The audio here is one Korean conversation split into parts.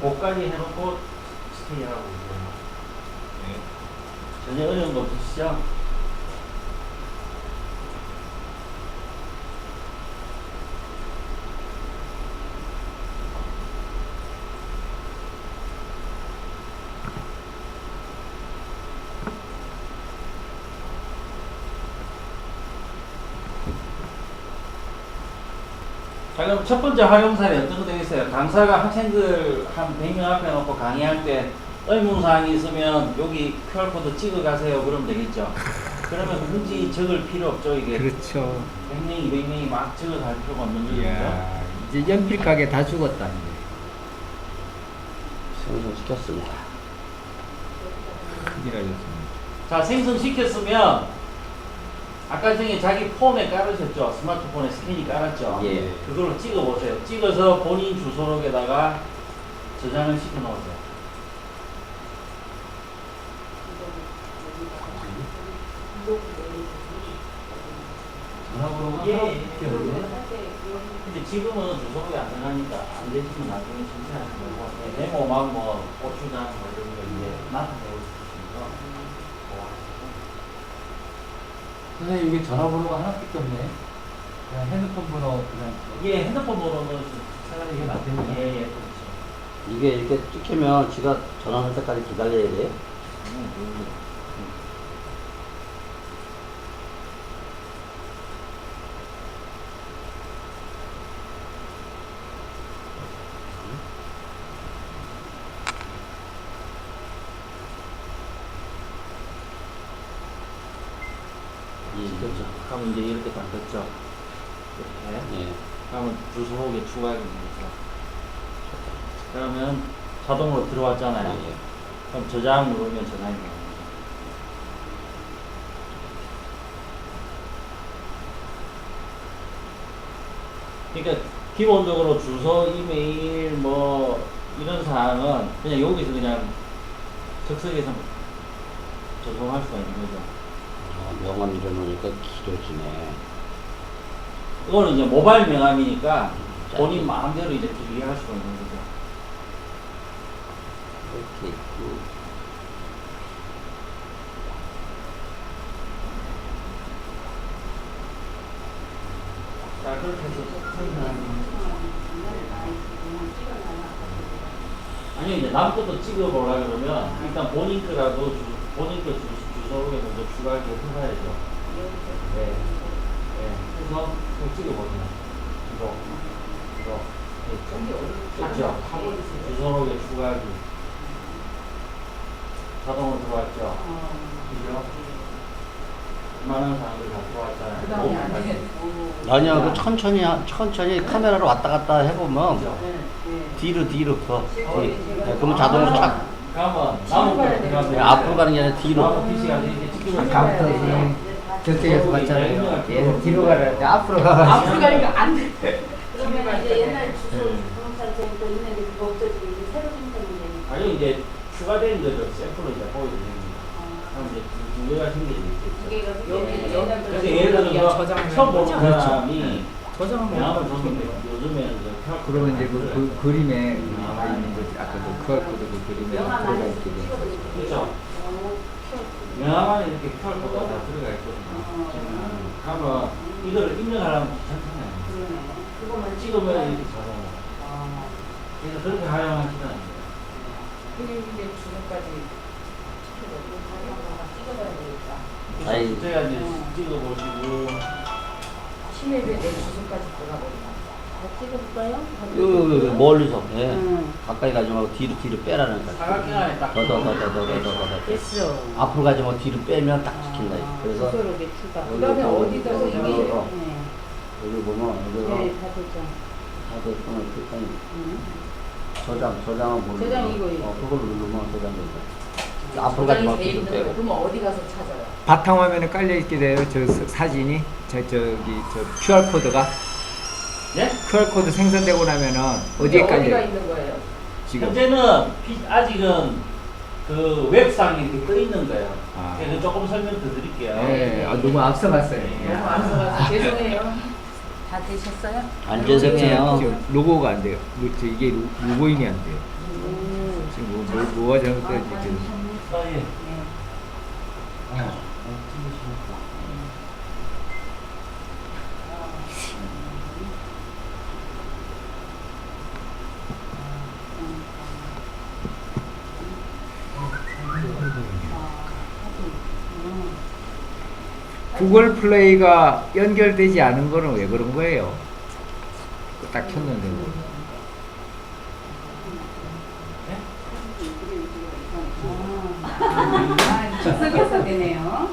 고까지 해놓고 스테이하고 있어요. 네. 전혀 어려운 거 없으시죠? 자 그럼 첫 번째 활용사례 어떤 거 되겠어요? 강사가 학생들 한 100명 앞에 놓고 강의할 때 의문사항이 있으면 여기 QR코드 찍어 가세요 그러면 되겠죠? 그러면 굳이 적을 필요 없죠 이게 그렇죠. 100명, 200명이 막 적어 갈 필요가 없는 거죠 이야, 이제 연필 가게 다 죽었다. 이제. 생성시켰습니다. 큰일 알렸습니다. 자 생성시켰으면 아까 전에 자기 폰에 깔으셨죠? 스마트폰에 스캔이 깔았죠? 예. 그걸로 찍어 보세요 찍어서 본인 주소록에다가 저장을 시켜 놓으세요 전화번호가 예. 근데 지금은 주소록이 안 들어가니까 안 되시면 나중에 신청하는 거고 네, 메모 막 뭐 고추장 뭐 이런 거 이제 나타내고 싶으시면 선생님 이게 전화번호가 하나밖에 없네. 그냥 핸드폰 번호 그냥. 이게 핸드폰 번호는 차라리 이게 낫겠네요. 예, 예, 그렇죠. 이게 이렇게 찍히면 지가 전화할 때까지 기다려야 돼요. 음, 음. 예, 그럼 이제 이렇게 바뀌었죠. 이렇게. 예. 그러면 주소록에 추가하게 되죠. 그러면 자동으로 들어왔잖아요. 예. 그럼 저장 누르면 저장이 됩니다. 그러니까 기본적으로 주소, 이메일 뭐 이런 사항은 그냥 여기서 그냥 즉석에서 저장할 수가 있는 거죠. 아, 명함 이러놓으니까 길어지네. 이거는 이제 모바일 명함이니까 짧게. 본인 마음대로 이제 기기할 수가 있는 거죠. 이렇게 있고. 자, 그렇게 해서 아니 이제 남 것도 찍어보라 그러면 일단 본인 거라도 주, 본인 거 주, 주소록에 먼저 추가하게 해봐야죠. 네. 네. 그래서 좀 찍어보세요. 이거, 이거. 네. 맞죠? 주소록에 추가하기. 자동으로 들어왔죠? 그죠? 많은 사람들 다 들어왔잖아요. 그다음에 안 돼. 아니야, 그 천천히, 하- 천천히 카메라로 왔다 갔다 해보면 그죠? 뒤로, 뒤로 더. 뒤. 네, 그러면 자동으로 착. 네, 앞으로 가는 게 아니라 뒤로. 이렇게 찍히면 감터 선생님 저쪽에서 봤잖아요. 얘는 뒤로 가라. 앞으로 가. 앞으로 가니까 안 돼. 그러면 이제 옛날 주소 주소사한테 있는 게 그거 없어지고 이제 새로 신청이 되니까. 아니 이제 추가된 거죠. 샘플로 이제 보여드립니다 그럼 이제 두- 두 개가 생기겠죠. 두개가 여기 옛날 그래서 예를 들어서 저장을 처음. 그렇죠. 사람이 저장은 명함을 못 줬는데. 요즘에는 그러면 이제 그. 그 그림에 나와 있는 거지. 아까 그 QR코드 그 그림에 들어가 있게 돼. 찍어드리고. 그렇죠. 어, 명함 안에 이렇게 QR 코드가 다 들어가 있거든요. 어. 지금 그러면 이걸 입력하려면 귀찮잖아요. 그것만 찍으면 이렇게 자동으로. 아, 그래서 그렇게 활용하시면 안 돼요. 근데 이제 주소까지 찍어봐야 되겠다. 아이. 제가 이제 찍어보시고 치매에 내 주소까지 들어가버리면 다 찍어볼까요? 요, 요, 요, 멀리서. 예. 응. 가까이 가지 말고 뒤로, 뒤로 빼라는 거야. 사각형 안에 딱 더, 더, 더, 더, 더, 더, 더, 더. 됐어. 앞으로 가지 말고 뒤로 빼면 딱 찍힌다. 그래서 주소록에 추가. 여기 그다음에 또 어디다 저장을 여기 보면 여기가 네, 다 됐죠. 다들 어, 이렇게 아니, 응. 저장, 저장은 뭐 저장 이거, 이거. 어, 그걸 누르면 저장된다. 앞으로 가지 말고 저장이 돼 뒤로 있는 빼고. 거 그러면 어디 가서 찾아요? 바탕화면에 깔려 있게 돼요. 저 사- 사진이 저 저기 저 QR 코드가 예? QR 코드 생성되고 나면은 어디에 어디가? 있는 거예요? 지금 현재는 피- 아직은 그 웹상에 이렇게 떠 있는 거예요. 아. 그래서 조금 설명 더 드릴게요. 네, 아, 너무 앞서갔어요. 너무 안 써가서 죄송해요. 다 되셨어요? 안전생이에요. 지금 로고가 안 돼요. 로- 저 이게 로- 로고인이 안 돼요. 음. 지금 뭐, 뭐, 뭐가 잘못됐지 지금. 아, 예. 어, 어. 구글 플레이가 연결되지 않은 거는 왜 그런 거예요? 딱 켰는데 뭐. 아, 즉석에서 되네요.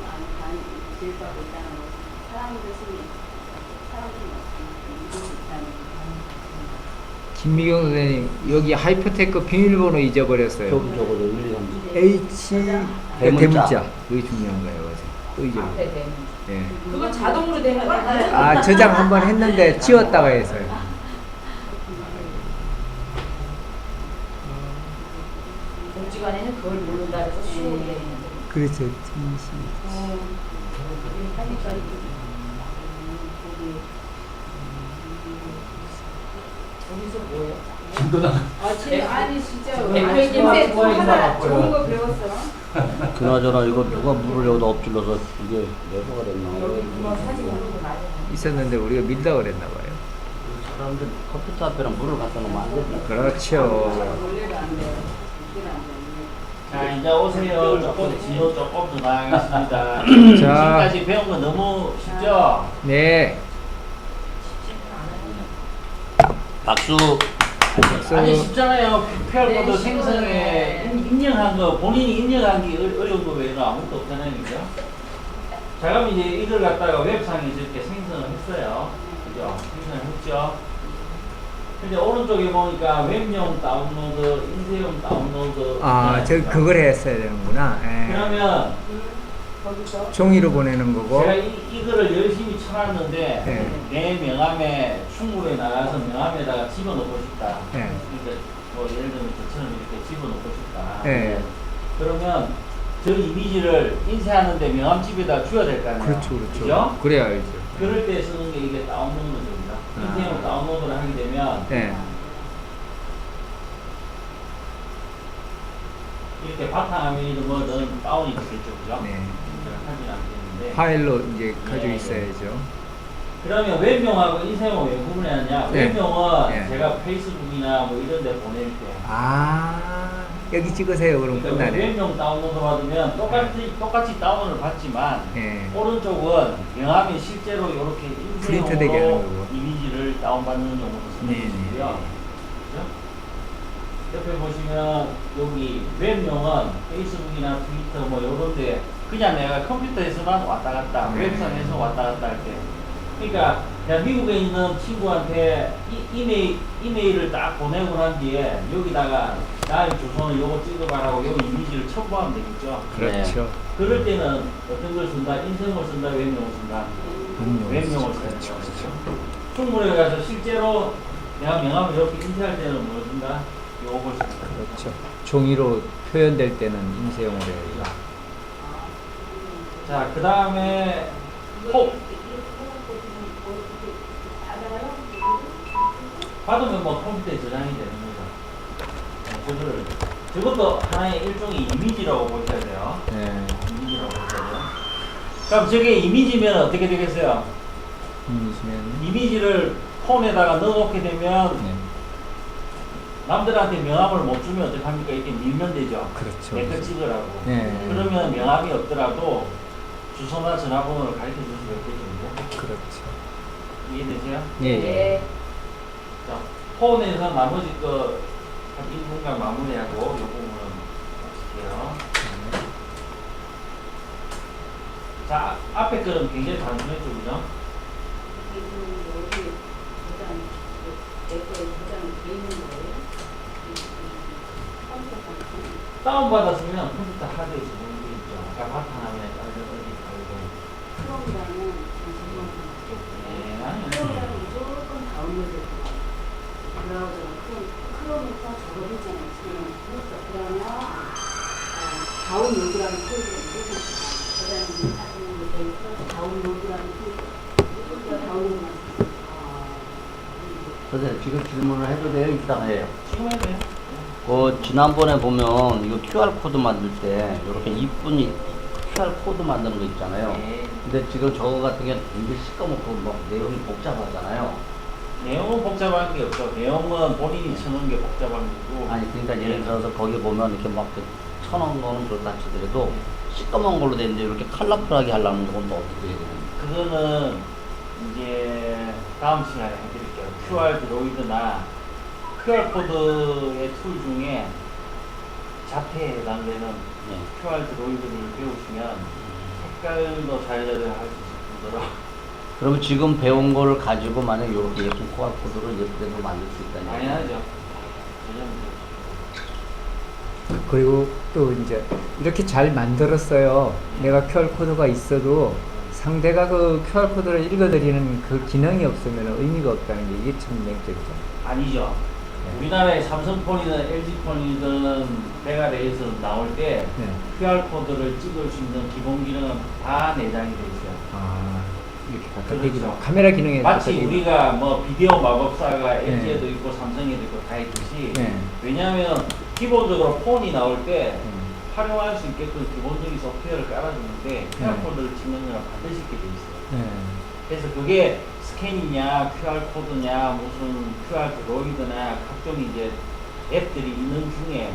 김미경 선생님 여기 하이퍼테크 비밀번호 잊어버렸어요. 저기 저거 1, 2, 3. H 대문자. 대문자 그게 중요한 거예요. 또 잊어. 앞에 되는. 예. 그거 자동으로 되는 거 아니에요? 아 저장 한번 했는데 지웠다가 했어요. 복지관에는 그걸 모른다 해서 거. 그렇죠. 하니까 거기서 뭐예요? 김도당. 아, 제, 아니 진짜 좋아해 하나 좋은 거. 배웠어. 그나저나 이거 누가 물을 여기다 엎질러서 이게 내소가 됐나? 있었는데 우리가 밀다 그랬나 봐요. 사람들 컴퓨터 앞에랑 물을 갖다 놓으면 안 된다. 그렇죠. 자, 이제 오세요. 조금 뒤로 조금 더 나가겠습니다. 자. 지금까지 배운 거 너무 쉽죠? 네. 박수. 아니 쉽잖아요. QR코드 네, 생성에 쉽네. 인- 입력한 거 본인이 입력한 게 어- 어려운 거 외에는 아무것도 없잖아요, 그죠? 자 그럼 이제 이걸 갖다가 웹상에서 이렇게 생성을 했어요, 그죠? 생성을 했죠. 근데 오른쪽에 보니까 웹용 다운로드, 인쇄용 다운로드. 아, 저. 그걸 했어야 되는구나. 예. 그러면 종이로 보내는 거고. 제가 이, 이거를 열심히 쳐놨는데 네. 내 명함에 충무에 나가서 명함에다가 집어넣고 싶다. 네. 그러니까 뭐 예를 들면 저처럼 이렇게 집어넣고 싶다. 네. 그러면 저 이미지를 인쇄하는데 명함집에다 줘야 될 거 아니에요. 그렇죠, 그렇죠. 그죠? 그래야 알죠. 그럴 때 쓰는 게 이게 다운로드입니다. 아. 인쇄용 다운로드를 하게 되면 네. 이렇게 바탕화면이든 뭐든 다운이 되겠죠, 그죠? 네. 하진 않겠는데. 파일로 이제 가지고 네, 있어야죠. 그러면 웹용하고 인쇄용은 왜 구분해놨냐? 네. 웹용은 네. 제가 페이스북이나 뭐 이런 데 보낼 때 아, 여기 찍으세요. 그럼 그러니까 끝나네. 웹용 다운로드 받으면 똑같이 똑같이 다운을 받지만 네. 오른쪽은 명함이 실제로 이렇게 프린트 되게 하는 인쇄용으로 거고. 이미지를 다운받는 용으로 쓰는 네, 네, 것이고요. 그죠? 옆에 보시면 여기 웹용은 페이스북이나 트위터 뭐 이런 데 그냥 내가 컴퓨터에서만 왔다 갔다 네. 웹상에서 왔다 갔다 할 때 그러니까 그냥 미국에 있는 친구한테 이, 이메일, 이메일을 딱 보내고 난 뒤에 여기다가 나의 주소는 요거 찍어봐라고 요 이미지를 첨부하면 되겠죠. 그렇죠. 그럴 때는 어떤 걸 쓴다? 인성을 쓴다? 웹용을 쓴다? 웹용을. 쓴다. 그렇죠, 충분히 가서 실제로 내가 명함을 이렇게 인쇄할 때는 뭘 쓴다? 요걸 쓴다. 그렇죠. 종이로 표현될 때는 인쇄용으로 해야죠. 자, 그 다음에 호 받으면 뭐 컴퓨터에 저장이 되는 거죠. 네, 저거를 저것도 하나의 일종의 이미지라고 보셔야 돼요. 네. 이미지라고 보셔야 돼요. 그럼 저게 이미지면 어떻게 되겠어요? 이미지면 이미지를 폰에다가 넣어놓게 되면 네. 남들한테 명함을 못 주면 어떡합니까? 이렇게 밀면 되죠. 그렇죠. 내거 찍으라고. 네. 그러면 명함이 없더라도 주소나 전화번호를 가르쳐 줄 수가 있겠죠. 그렇죠. 이해되세요? 예. 예. 네. 자, 폰에서 나머지 거한 1분간 마무리하고 요 부분은 마칠게요. 자, 앞에 거는 굉장히 단순했죠, 그죠? 다운받았으면 컴퓨터 하드에서 보는 게 있죠. 아까 바탕화면에 깔려 다운로드라는 쓰고 다운로드라는 다운로드만 선생님 지금 질문을 해도 돼요? 이따가 해요. 지금 해야 돼요. 그 지난번에 보면 이거 QR 코드 만들 때 이렇게 이쁜 이 QR 코드 만드는 거 있잖아요. 네. 근데 지금 저거 같은 게 굉장히 시꺼멓고 뭐 내용이 복잡하잖아요. 내용은 복잡한 게 없죠. 내용은 본인이 쳐놓은 게 복잡한 거고. 아니 그러니까 예를 들어서 거기 보면 이렇게 막 쳐놓은 거는 그렇다 치더라도 시꺼먼 걸로 돼 있는데 이렇게 컬러풀하게 하려면 건또 어떻게 해야 되는 그거는 이제 다음 시간에 해드릴게요. QR 드로이드나 QR 코드의 툴 중에 자폐에 해당되는 네. QR 드로이드를 배우시면 색깔도 자유자재로 할수 있을 정도로 그러면 지금 배운 거를 가지고 만약 이렇게 예쁜 QR 코드를 예쁘게 만들 수 있다는 당연하죠. 전혀 문제 없죠. 그리고 또 이제 이렇게 잘 만들었어요. 내가 QR 코드가 있어도 상대가 그 QR 코드를 읽어드리는 그 기능이 없으면 의미가 없다는 게 이게 참 맹점이죠. 아니죠. 네. 우리나라의 삼성폰이든 LG폰이든 메가레이에서 나올 때 네. QR 코드를 찍을 수 있는 기본 기능은 다 내장이 돼 있어요. 아 이렇게 바깥에 그렇죠. 기능, 카메라 기능에 마치 바깥에 우리가 뭐 비디오 마법사가 네. LG에도 있고 삼성에도 있고 다 있듯이 네. 왜냐하면 기본적으로 폰이 나올 때 음. 활용할 수 있게끔 기본적인 소프트웨어를 깔아주는데 QR 네. 코드를 찍는 거랑 반드시 있게 돼 있어요. 네. 그래서 그게 스캔이냐, QR 코드냐, 무슨 QR 드로이드나 각종 이제 앱들이 있는 중에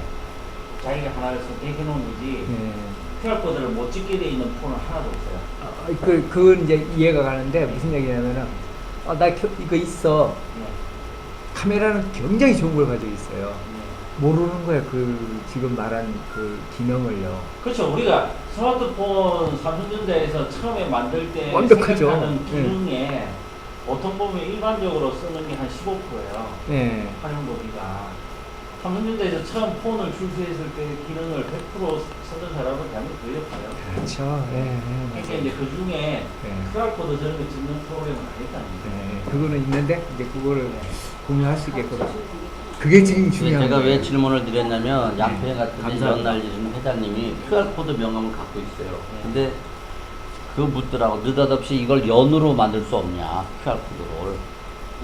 자기가 하나를 선택해 놓은 거지 네. QR 코드를 못 찍게 돼 있는 폰은 하나도 없어요. 아, 그, 그건 이제 이해가 가는데 무슨 얘기냐면은 아, 나 겨- 이거 있어. 네. 카메라는 굉장히 좋은 걸 가지고 있어요. 네. 모르는 거야 그 지금 말한 그 기능을요. 그렇죠. 우리가 스마트폰 삼성전자에서 처음에 만들 때 완벽하죠. 생각하는 네. 기능에 보통 보면 일반적으로 쓰는 게 한 15%예요. 네. 활용 도비가. 삼성전자에서 처음 폰을 출시했을 때 기능을 100% 쓰는 사람은 대한민국 거의 없어요. 그렇죠. 예, 예, 그러니까 맞아요. 이제 그 중에 네. QR코드 저런 거 찍는 프로그램은 아니다는 거죠. 네, 그거는 있는데 이제 그거를 공유할 수 있게끔 그게 제일 중요한 제가 거예요. 왜 질문을 드렸냐면 양평 같은 데 감사합니다. 연날리는 회장님이 QR 코드 명함을 갖고 있어요. 근데 그 묻더라고 느닷없이 이걸 연으로 만들 수 없냐 QR 코드를.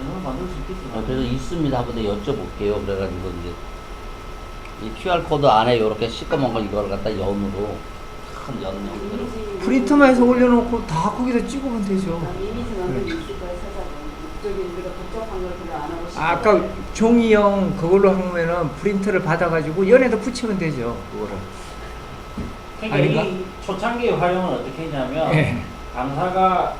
이걸 만들 수 있겠죠. 어, 그래서 있습니다 하고 내가 여쭤볼게요. 그래가지고 이제 이 QR 코드 안에 이렇게 시꺼먼 걸 이걸 갖다 연으로 큰 연형으로 프린터만 해서 올려놓고 다 거기다 찍으면 되죠. 이미지 만들기 있을 거예요, 찾아보면. 저기 우리가 복잡한 걸 그냥 안 하고 싶어. 아, 아까 종이형 그걸로 하면은 프린터를 받아가지고 연에다 붙이면 되죠. 그거를. 그러니까 아닌가? 이 초창기 활용은 어떻게 했냐면 예. 강사가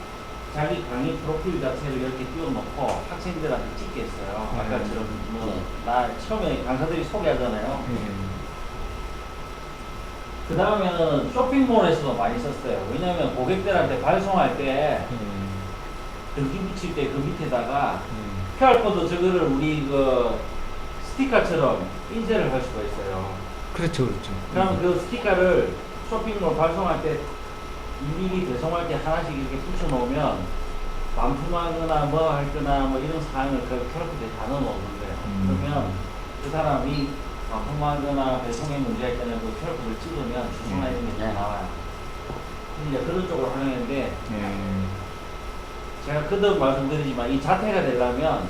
자기 강의 프로필 자체를 이렇게 띄워놓고 학생들한테 찍게 했어요. 네. 아까처럼 뭐 나 처음에 강사들이 소개하잖아요. 예. 그 다음에는 쇼핑몰에서도 많이 썼어요. 왜냐하면 고객들한테 발송할 때 등기 붙일 때 그 밑에다가 QR 코드 저거를 우리 그 스티커처럼 인쇄를 할 수가 있어요. 그렇죠, 그렇죠. 그럼 그 스티커를 쇼핑몰 발송할 때 일일이 배송할 때 하나씩 이렇게 붙여놓으면 반품하거나 뭐 할 거나 뭐 이런 사항을 그 QR코드에 다 넣어놓는 거예요. 음. 그러면 그 사람이 반품하거나 배송에 문제가 있다면 그 QR코드를 찍으면 주소나 이런 게다 네. 나와요. 이제 그런 쪽으로 활용했는데 예. 제가 그도 말씀드리지만 이 자태가 되려면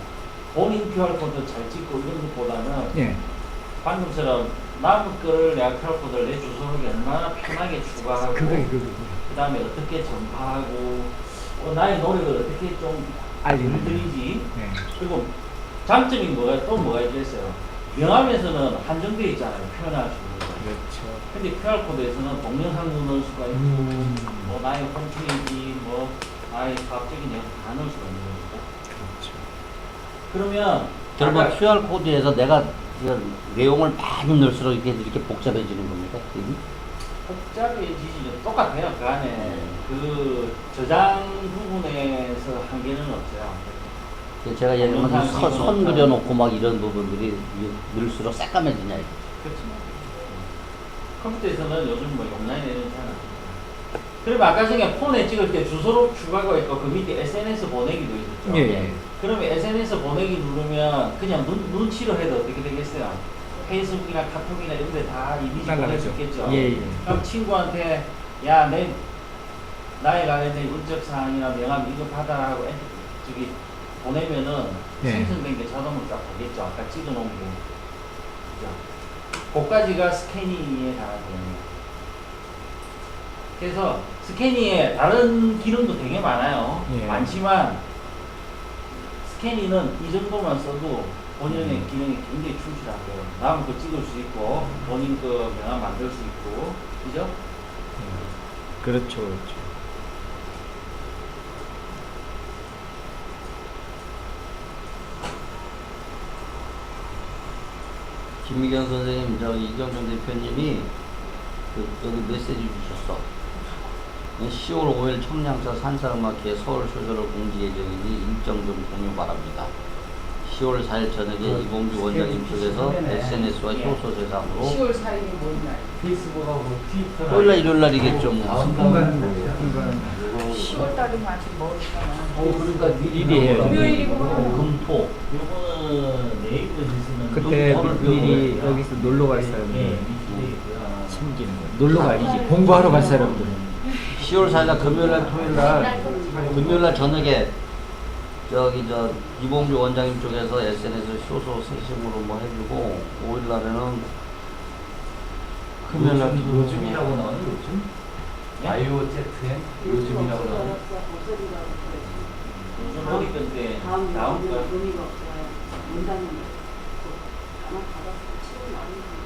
본인 QR코드 잘 찍고 이런 것보다는 예. 방금처럼 남 거를 내가 QR코드를 내 주소를 얼마나 편하게 추가하고 그거 그거 그거. 그 다음에 어떻게 전파하고 어, 나의 노력을 어떻게 좀 알리는 거. 들들이지 예. 그리고 장점이 뭐가 또 뭐가 있겠어요 명함에서는 한정되어 있잖아요 표현할 수 있는 거 그렇죠. 근데 QR코드에서는 동영상도 넣을 수가 있고 음. 뭐 나의 홈페이지 뭐 나의 사업적인 내용 다 넣을 수가 있는 거죠 그렇죠. 그러면 결국 아까 QR 코드에서 내가 그 내용을 많이 넣을수록 이렇게 이렇게 복잡해지는 겁니까? 그림이? 복잡해지죠. 똑같아요. 그 안에 그 저장 부분에서 한계는 없어요. 그래서 제가 예를 들면 선, 선. 그려놓고 막 이런 부분들이 이- 넣을수록 새까매지냐 이거. 그렇죠. 컴퓨터에서는 요즘 뭐 용량이 되는 잘 그러면 아까 전에 폰에 찍을 때 주소로 추가가 있고 그 밑에 SNS 보내기도 있었죠. 예, 예. 그러면 SNS 보내기 누르면 그냥 눈, 눈치로 해도 어떻게 되겠어요? 페이스북이나 카톡이나 이런 데 다 이미지 보낼 수. 있겠죠. 예, 예. 그럼 친구한테 야, 내 나에 관련된 인적 사항이나 명함 이거 받아라고 엔- 저기 보내면은 예. 생성된 게 자동으로 딱 되겠죠. 아까 찍어놓은 게. 그죠? 그까지가 스캐닝에 기능이에요. 그래서 스캐닝에 다른 기능도 되게 많아요. 예. 많지만 스캐닝은 이 정도만 써도 본인의 음. 기능이 굉장히 충실하고요. 남은 거 찍을 수 있고 본인 거 명함 만들 수 있고 그죠? 그렇죠, 그렇죠. 김미경 선생님, 저기 이경정 대표님이 그, 여기 메시지 주셨어. 10월 5일 청량사 산사음악회 서울 소설을 공지 예정이니 일정 좀 공유 바랍니다. 10월 4일 저녁에 그 이봉주 원장님 쪽에서 SNS와 예. 효소 세상으로 10월 4일이 뭔 날? 페이스북하고 트위터. 토요일날 일요일날이겠죠 뭐. 한간 한간 10월 달이면 아직 멀었잖아. 어, 그러니까 미리 해요. 금요일이구나. 금토 요거는 그때 미리 여기서 놀러 갈 예, 사람들 챙기는 거. 놀러가 아니지. 공부하러 갈 사람들. 10월 4일날 금요일날 토요일날 금요일날 저녁에 저기 저 이봉주 원장님 쪽에서 SNS 효소 세심으로 뭐 해주고 5일날에는 금요일날 요즘, 요즘이라고 나오는 요즘? 예? 아이오 ZM? 요즘이라고 나오는 없어지라고 요즘 허리끈 때 다음 거 의미가 없어요. 문단은 아마 받아서 치료 많이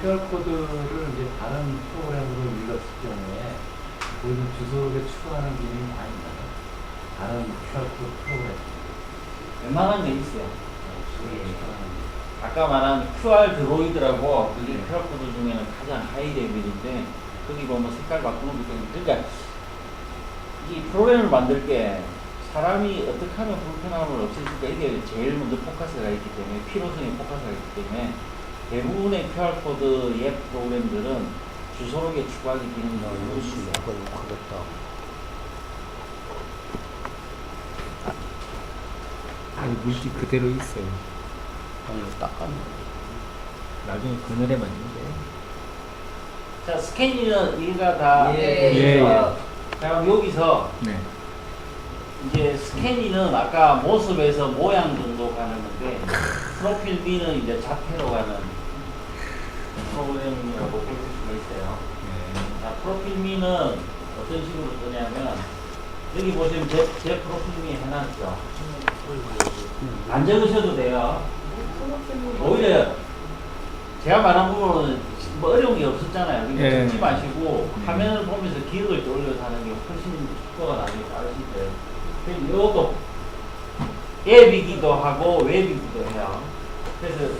QR코드를 이제 다른 프로그램으로 읽었을 경우에 거기서 주소록에 추가하는 기능이 많이 있나요? 다른 QR코드 프로그램. 웬만한 게 있어요. 예. 추가하는 게. 아까 말한 QR 드로이드라고 그게 QR 코드 중에는 가장 하이 레벨인데 거기 보면 색깔 바꾸는 게 있거든요. 그러니까 이 프로그램을 만들 때 사람이 어떻게 하면 불편함을 없앨까 이게 제일 먼저 포커스가 있기 때문에 필요성에 포커스가 있기 때문에 대부분의 QR 코드 앱 프로그램들은 주소록에 추가하기 기능이 너무 있습니다. 아니 물질 그대로 있어요. 아니 닦았네. 나중에 그늘에 맞는데. 자 스캐닝은 이가 다 예, 예, 자, 그럼 여기서 네. 이제 스캐닝은 아까 모습에서 모양 정도 가는 건데 프로필 B는 이제 자태로 가는 프로그램이라고 볼 수가 있어요. 네. 자, 프로필 미는 어떤 식으로 쓰냐면 여기 보시면 제, 제 프로필 미 해놨죠. 안 적으셔도 돼요. 오히려 제가 말한 부분은 뭐 어려운 게 없었잖아요. 그러니까 예. 적지 마시고 음. 화면을 보면서 기억을 떠올려서 하는 게 훨씬 속도가 나중에 빠르실 거예요. 이것도 앱이기도 하고 웹이기도 해요. 그래서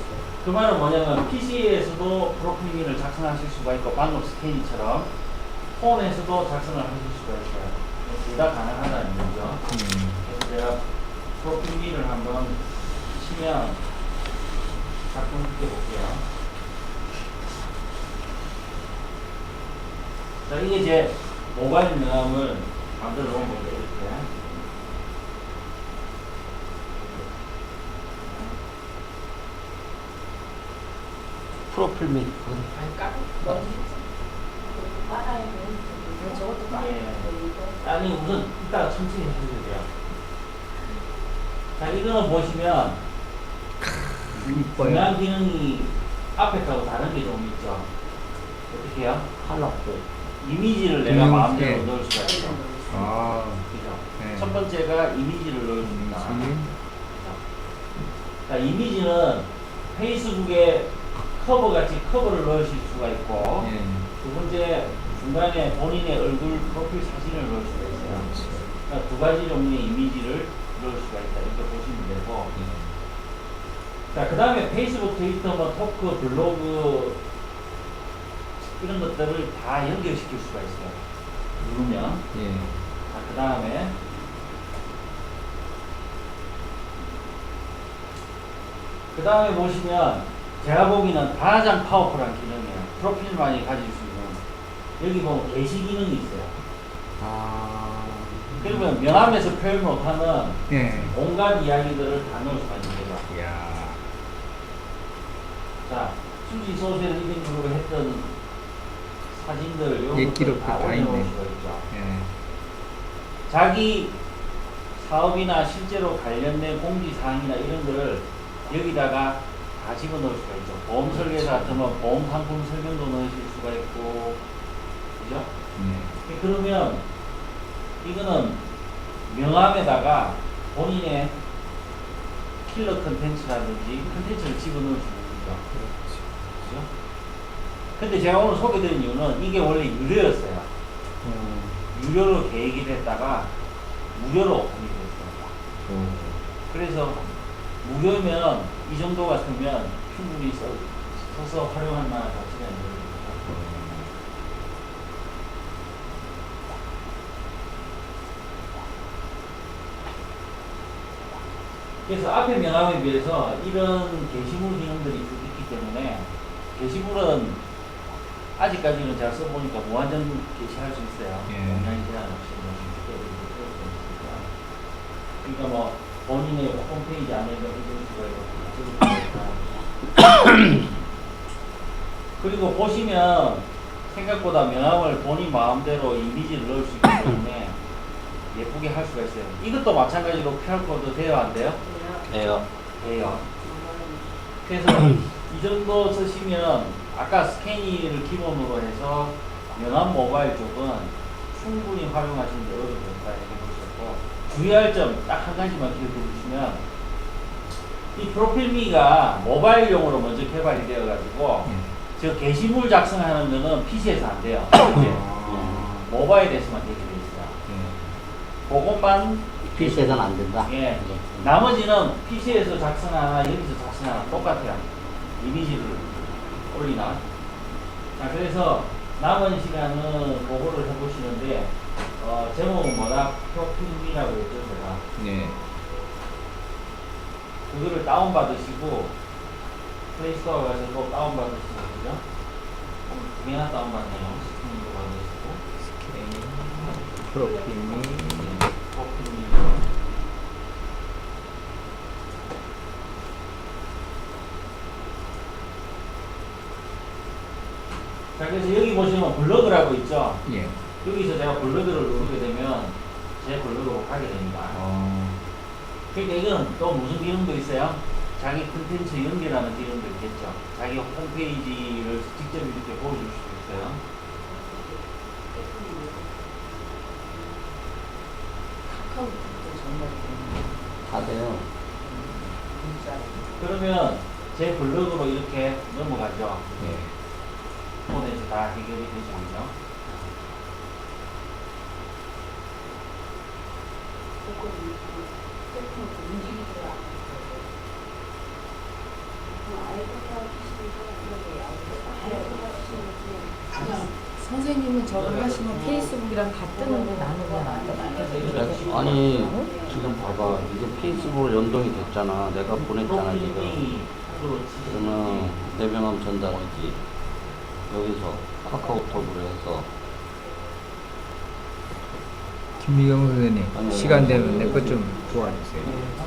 그 말은 뭐냐면 PC에서도 프로필링을 작성하실 수가 있고 방금 스캐닝처럼 폰에서도 작성을 하실 수가 있어요. 둘 다 가능하다는. 음. 그래서 제가 프로필링을 한번 치면 작품 느껴볼게요. 자, 이게 제 모바일 명함을 만들어 놓은 거죠, 이렇게. 프로필 및 아니 예. 아니, 우선 이따가 천천히 해주셔야 돼요. 자, 이거는 보시면. 중요한 기능이 앞에 거하고 다른 게 좀 있죠. 어떻게 해요? 할라고. 이미지를 내가 음, 마음대로 네. 넣을 수가 있어. 아. 그죠? 네. 첫 번째가 이미지를 넣을 수 있다. 자, 이미지는 페이스북에 커버 같이 커버를 넣으실 수가 있고, 예. 두 번째 중간에 본인의 얼굴 프로필 사진을 넣을 수가 있어요. 그러니까 두 가지 종류의 이미지를 넣을 수가 있다. 이렇게 보시면 되고, 자, 그 다음에 페이스북, 트위터, 뭐 토크, 블로그 이런 것들을 다 연결시킬 수가 있어요. 누르면. 예. 자, 그 다음에 그 다음에 보시면 제가 보기에는 가장 파워풀한 기능이에요. 프로필만이 가질 수 있는 여기 보면 게시 기능이 있어요. 아. 그러면 명함에서 표현 못하는 예. 온갖 이야기들을 다 넣을 수가 거죠. 이야. 자, 수지 소셜 리빙으로 했던 사진들 이런 옛 것들 기록들 다다 올려놓을 있네. 수가 있죠. 예. 자기 사업이나 실제로 관련된 공지사항이나 이런 거를 여기다가 다 집어넣을 수가 있죠. 보험 설계사 같으면 보험 상품 설명도 넣으실 수가 있고, 그죠? 네. 그러면 이거는 명함에다가 본인의 킬러 컨텐츠라든지 컨텐츠를 집어넣을 수 있는 거죠. 그죠? 근데 제가 오늘 소개드린 이유는 이게 원래 유료였어요. 음. 유료로 계획이 됐다가 무료로 오픈이 됐어요. 음. 그래서 무료면 이 정도 같으면 충분히 써, 써서 활용할 만한 가치가 있는 거죠. 그래서 앞에 명함에 비해서 이런 게시물 기능들이 있기 때문에 게시물은 아직까지는 제가 써보니까 무한정 게시할 수 있어요. 예. 공량 제한 없이 뭐. 그러니까 뭐 본인의 홈페이지 안에 넣을 수가 있고 그리고 보시면 생각보다 명함을 본인 마음대로 이미지를 넣을 수 있기 때문에 예쁘게 할 수가 있어요. 이것도 마찬가지로 QR코드 돼요 안 돼요? 돼요. 돼요. 그래서 이 정도 쓰시면 아까 스캐니를 기본으로 해서 명함 모바일 쪽은 충분히 활용하시는 데 어려움이 없다 이렇게 보셨고 주의할 점 딱 한 가지만 기억해 주시면 이 프로필미가 모바일용으로 먼저 개발이 되어 가지고 저 게시물 작성하는 거는 PC에서 안 돼요. 아. 모바일에서만 되게 돼 있어요. 네. 그것만 PC에서는 안 된다. 예. 나머지는 PC에서 작성하나 여기서 작성하나 똑같아요. 이미지를 올리나. 자, 그래서 남은 시간은 그거를 해보시는데, 어, 제목은 뭐다? 프로필이라고 했죠, 제가. 네. 그거를 다운받으시고, 플레이스토어 가서 또 다운받으시고, 그죠? 두 개나 다운받네요. 스크린도 받으시고. 프로필이 프로필이. 자, 그래서 여기 보시면 블로그라고 있죠? 예. 여기서 제가 블로그를 누르게 되면 제 블로그로 가게 됩니다. 어. 그러니까 이건 또 무슨 기능도 있어요? 자기 컨텐츠 연결하는 기능도 있겠죠. 자기 홈페이지를 직접 이렇게 보여줄 수 있어요. 카카오톡도 정말 다 돼요. 문자. 그러면 제 블로그로 이렇게 넘어가죠. 예. 폰에서 다 해결이 되죠. 움직이더라. 아이디어 하시는 거 아이디어 선생님은 저걸 하시면 페이스북이랑 다 뜨는데 나는 왜안 떠? 아니 지금 봐봐 이게 페이스북으로 연동이 됐잖아. 내가 보냈잖아 지금. 그러면 내 명함 전달하지. 여기서 카카오톡으로 해서 김미경 선생님 아니요. 시간 되면 내 것 좀 도와주세요.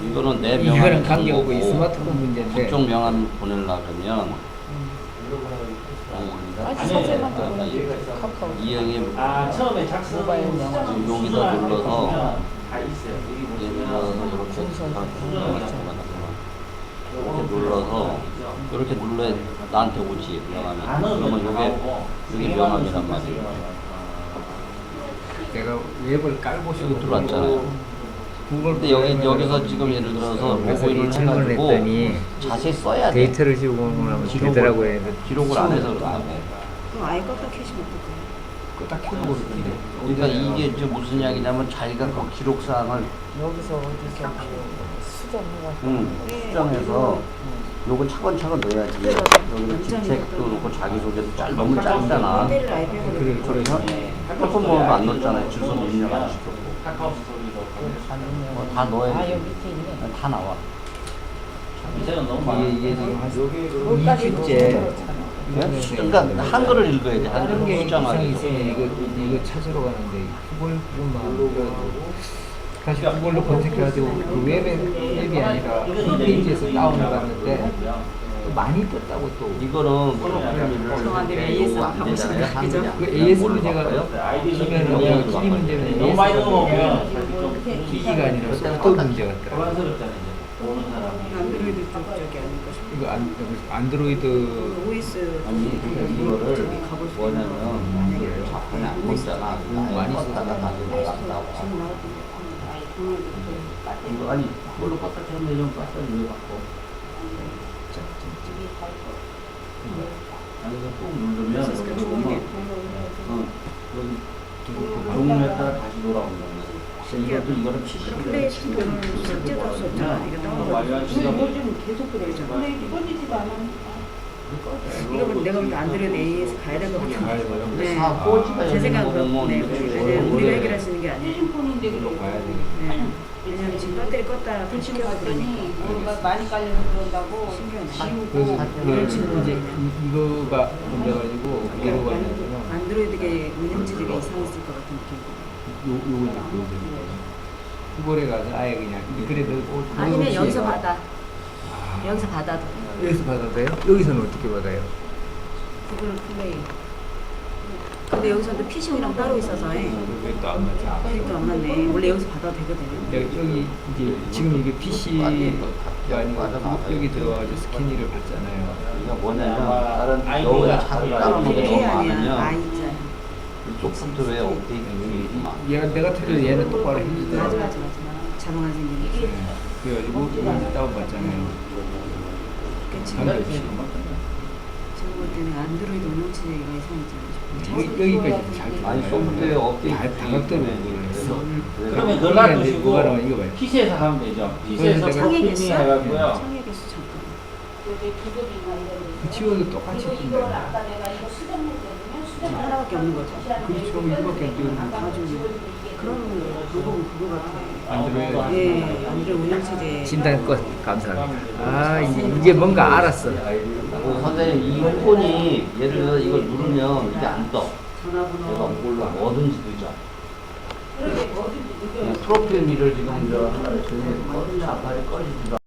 이거는 내 명함 이거는 관계없고 이 스마트폰 문제인데 그쪽 명함 보내려 그러면 아니. 카카오. 이형이 아 처음에 작성 모바일 여기다 때 눌러서 다 있어요. 여기 눌러서 이렇게 눌러서 이렇게 눌러 나한테 오지 명함이 그러면 요게 이게 명함이란 말이에요. 내가 웹을 깔보시고 여기 들어왔잖아요. 구글 근데 여기 여기서 지금 예를 들어서 이 질문을 해가지고 했더니 자세히 써야 돼. 데이터를 집어넣으면 되더라고요. 얘들. 기록을 안 해서 그런가 봐. 그럼 아이 껐다 켜시면 어떡해요? 딱 켜고 그러던데. 그러니까 이게 이제 무슨 이야기냐면 자기가 그 기록 사항을 여기서 어디서 수정해가지고. 음, 수정해서 요거 차근차근 넣어야지. 여기는 직책도 넣고 자기소개도 짧, 너무 짧잖아. 아이디어로 그래, 그래서 핸드폰 번호도 안 넣었잖아요. 주소 입력 안 시켰고. 카카오 스토리도 뭐 다 넣어야 아 돼. 여기 밑에 있네. 다 나와. 이제는 너무 이게, 많아요. 이게 지금 한 거기까지 20주째 그러니까 한글을 읽어야지. 다른 한글 게 이상이 수정하고. 있으면 이거, 이거 찾으러 가는데 그걸 그만 다시 그걸로 검색해가지고 그 웹에 웹이 아니라 홈페이지에서 다운을 받는데 또 많이 떴다고 또. 이거는 AS 하고 그죠? 그. AS 문제가 문제는 너무 많이 기기가 아니라 소프트 문제 안드로이드 쪽 아닐까 싶어. 이거 안, 안드로이드 OS 아니 이거를 뭐냐면 안. 많이 썼다. 다시 이거 그걸로 껐다 켰는데 좀 껐다 왜 바꿔? 이거 꾹 누르면 여기 보면 어 여기 종료했다가 다시 돌아온다는 거야. 이것도 이거를 PC로 플레이스토어는 삭제도 할수 없잖아. 이거 보니 요즘 계속. 근데 꺼지지도 않아. 이거 내가 볼때 안드로이드 AES 가야 될 것 같은데. 네. 사 4G가 제 생각은 그렇네. 우리가 해결할 수 있는 게 아니에요. 휴대폰인데. 네. 왜냐면 지금 배터리 껐다 그러니까. 봤더니 뭐가 많이 깔려서 그런다고 신기하네. 그래서 이런 그 친구 이제 이거가 문제가지고 얘로 가려면 안드로이드계 운영체제가 이상했을 것 같은 느낌. 요 요거 이제 보여드릴게요. 구글에 가서 아예 그냥 그래도 아니면 여기서 받아. 여기서 받아도. 여기서 받아도 돼요? 여기서는 어떻게 받아요? 구글 플레이. 근데 여기서도 PC용이랑 따로 있어서 해. 그것도 안 맞아. 그러니까 안 맞네. 원래 여기서 받아도 되거든. 여기, 여기 이제 지금 이게 PC가 아니고 여기 들어가서 스캐니를 받잖아요. 뭐냐면 아마 다른 아이디가 여기다 자꾸 아이디가 깔아놓은 게 너무 아니야. 많으면. 이쪽 중이 막 얘가 내가 틀려도 얘는 똑바로 맞아 해주더라고요. 맞아 맞아. 자동화 생기는 게. 네. 그래가지고 이거 다운 받잖아요. 그러니까 지금 상관없이. 제가 볼 때는 안드로이드 운영체제가 이상했잖아. 여기, 여기까지 잘 아니. 소프트웨어 업데이트 다 다각도로 그래서 했어. 그러면 그러니까 이제 뭐가 이거 봐요. PC에서 하면 되죠 PC에서 그래서 프로필링 창의겠어? 해갖고요 개수 잠깐. 이제 치워도 똑같이. 수정 하나밖에 없는 거죠. 그렇죠. 이거밖에 안 되는 거 가지고 그러면 그거 그거 같아. 안드로이드. 예, 안드로이드 운영체제. 진단 것 감사합니다. 아 이게, 이게 뭔가 알았어. 그 선생님 이 폰이 예를 들어 이걸 누르면 이게 안 떠. 전화번호. 몰라 뭐든지 그냥 프로필 미를 지금 저 하나를 전에 꺼- 자판에 꺼지지도